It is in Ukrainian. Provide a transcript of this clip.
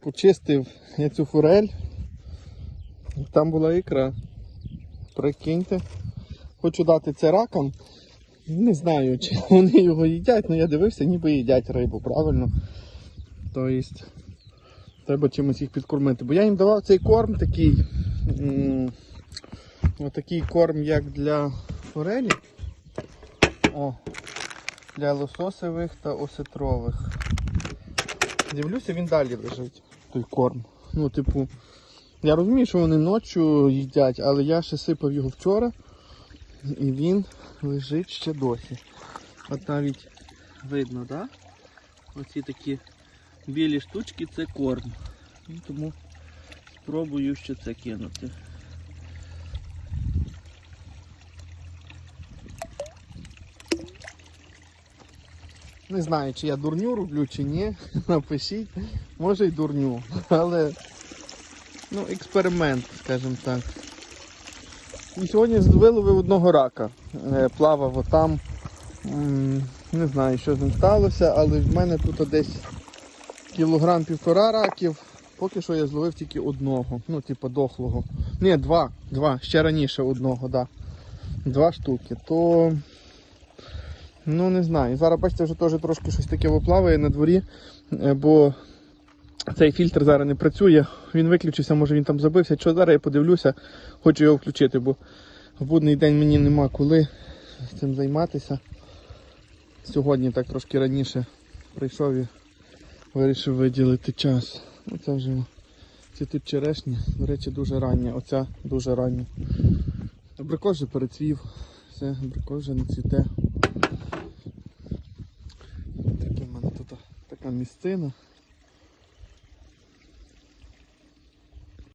Почистив я цю форель. Там була ікра. Прикиньте. Хочу дати це ракам. Не знаю, чи вони його їдять, але я дивився, ніби їдять рибу, правильно? Тобто, треба чимось їх підкормити. Бо я їм давав цей корм такий. Отакий корм, як для форелі. О, для лососевих та осетрових. Дивлюся, він далі лежить, той корм. Ну, типу, я розумію, що вони ночі їдять, але я ще сипав його вчора, і він лежить ще досі. От навіть видно? Да? Оці такі білі штучки це корм. Ну, Тому спробую ще це кинути. Не знаю, чи я дурню роблю, чи ні. Напишіть. Може й дурню. Але ну, експеримент, скажімо так. І сьогодні виловив одного рака. Е, Плавав отам. Не знаю, що з ним сталося, але в мене тут десь кілограм півтора раків. Поки що я зловив тільки одного. Ну, типу, дохлого. Ні, два. Два. Ще раніше одного, так. Да. Два штуки. То. Ну не знаю. Зараз бачите, вже теж трошки щось таке виплаває на дворі, е, бо цей фільтр зараз не працює. Він виключився, може він там забився. Що зараз я подивлюся, хочу його включити, бо в будний день мені нема коли цим займатися. Сьогодні так трошки раніше прийшов і вирішив виділити час. Ну, це вже ці тут черешні, до речі, дуже ранні. Оця дуже рання. Абрикос вже перецвів, все, абрикос вже не цвіте. Такі